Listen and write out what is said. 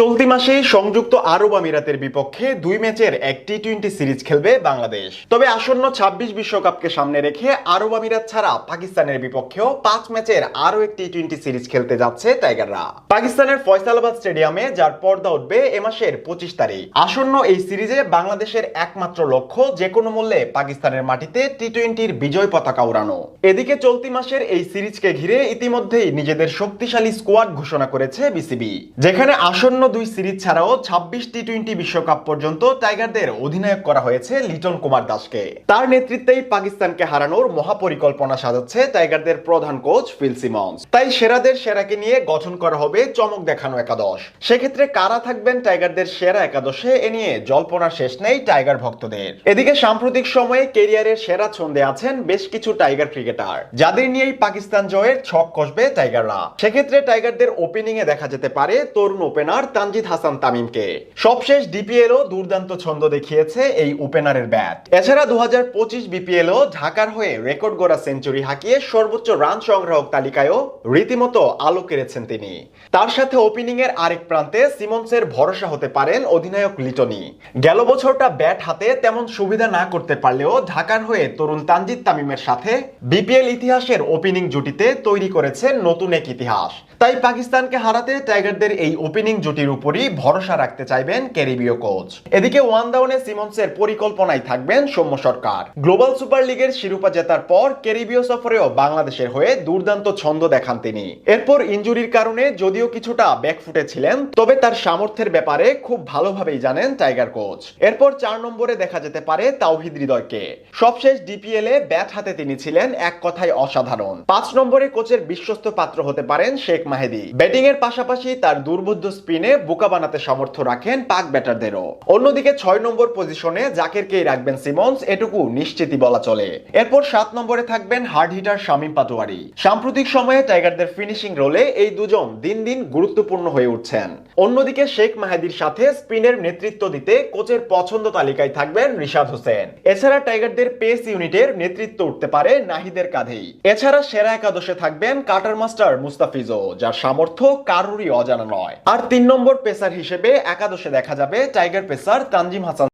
চলতি মাসে সংযুক্ত আরব আমিরাতের বিপক্ষে দুই ম্যাচের এক টি টোয়েন্টি সিরিজ খেলবে বাংলাদেশ। তবে আসন্ন ছাব্বিশ বিশ্বকাপকে সামনে রেখে আরব আমিরাত ছাড়া পাকিস্তানের বিপক্ষেও পাঁচ ম্যাচের আরও এক টি টোয়েন্টি সিরিজ খেলতে যাচ্ছে টাইগাররা। পাকিস্তানের ফয়সালাবাদ স্টেডিয়ামে যার পর্দা উঠবে এ মাসের পঁচিশ তারিখ। আসন্ন এই সিরিজে বাংলাদেশের একমাত্র লক্ষ্য যে কোনো মূল্যে পাকিস্তানের মাটিতে টি টোয়েন্টির বিজয় পতাকা উড়ানো। এদিকে চলতি মাসের এই সিরিজকে ঘিরে ইতিমধ্যেই নিজেদের শক্তিশালী স্কোয়াড ঘোষণা করেছে বিসিবি। যেখানে আসন্ন দুই সিরিজ ছাড়াও ছাব্বিশ টি টোয়েন্টি বিশ্বকাপ পর্যন্ত টাইগারদের অধিনায়ক করা হয়েছে লিটন কুমার দাসকে। তার নেতৃত্বেই পাকিস্তানকে হারানোর মহাপরিকল্পনা সাজাচ্ছে টাইগারদের প্রধান কোচ ফিল সিমন্স। তাই সেরাদের সেরাকে নিয়ে গঠন করা হবে চমক দেখানো একাদশ। সেক্ষেত্রে কারা থাকবেন টাইগারদের সেরা একাদশে, এ নিয়ে জল্পনা শেষ নেই টাইগার ভক্তদের। এদিকে সাম্প্রতিক সময়ে কেরিয়ারের সেরা ছন্দে আছেন বেশ কিছু টাইগার ক্রিকেটার, যাদের নিয়েই পাকিস্তান জয়ের ছক কষবে টাইগাররা। সেক্ষেত্রে টাইগারদের ওপেনিং এ দেখা যেতে পারে তরুণ ওপেনার তানজিদ হাসান তামিমকে। সবশেষ ডিপিএল ও দুর্দান্ত ছন্দ দেখিয়েছে এই ওপেনারের ব্যাট। এছাড়া দু হাজার পঁচিশ বিপিএল ও ঢাকার হয়ে রেকর্ড গড়া সেঞ্চুরি হাঁকিয়ে সর্বোচ্চ রান সংগ্রাহক তালিকায়ও রীতিমতো আলো কেড়েছেন তিনি। তার সাথে ওপেনিং এর আরেক প্রান্তে সিমন্সের ভরসা হতে পারেন অধিনায়ক লিটনি। গেল বছরটা ব্যাট হাতে তেমন সুবিধা না করতে পারলেও ঢাকার হয়ে তরুণ তানজিদ তামিমের সাথে বিপিএল ইতিহাসের ওপেনিং জুটিতে তৈরি করেছে নতুন এক ইতিহাস। তাই পাকিস্তানকে হারাতে টাইগারদের এই ওপেনিং জুটির উপরই ভরসা রাখতে চাইবেন ক্যারিবীয় কোচ। এদিকে ওয়ান ডাউনে সিমন্সের পরিকল্পনায় থাকবেন সৌম্য সরকার। গ্লোবাল সুপার লিগের শিরোপা জেতার পর ক্যারিবীয় সফরেও বাংলাদেশের হয়ে দুর্দান্ত ছন্দ দেখান তিনি। এরপর ইনজুরির কারণে যদিও কিছুটা ব্যাকফুটে ছিলেন তবে তার সামর্থ্যের ব্যাপারে খুব ভালোভাবেই জানেন টাইগার কোচ। এরপর চার নম্বরে দেখা যেতে পারে তাওহিদ হৃদয়কে। সবশেষ ডিপিএল এ ব্যাট হাতে তিনি ছিলেন এক কথায় অসাধারণ। পাঁচ নম্বরে কোচের বিশ্বস্ত পাত্র হতে পারেন শেখ মাহেদি। ব্যাটিং এর পাশাপাশি তার দুর্বোধ্য স্পিনে বোকা বানাতে সামর্থ্য রাখেন পাক ব্যাটারদেরও। অন্যদিকে ছয় নম্বর পজিশনে জাকেরকেই রাখবেন সিমন্স, এটুকু নিশ্চিতই বলা চলে। এরপর সাত নম্বরে থাকবেন হার্ড হিটার শামীম পাটোয়ারি। সাম্প্রতিক সময়ে টাইগারদের ফিনিশিং রোলে এই দুজন দিন দিন গুরুত্বপূর্ণ হয়ে উঠছেন। অন্যদিকে শেখ মাহেদির সাথে স্পিনের নেতৃত্ব দিতে কোচের পছন্দ তালিকায় থাকবেন রিশাদ হোসেন। এছাড়া টাইগারদের পেস ইউনিটের নেতৃত্ব উঠতে পারে নাহিদের কাঁধেই। এছাড়া সেরা একাদশে থাকবেন কাটার মাস্টার মুস্তাফিজও, যার সামর্থ্য কারোরই অজানা নয়। আর তিন নম্বর পেসার হিসেবে একাদশে দেখা যাবে টাইগার পেসার তানজিম হাসান।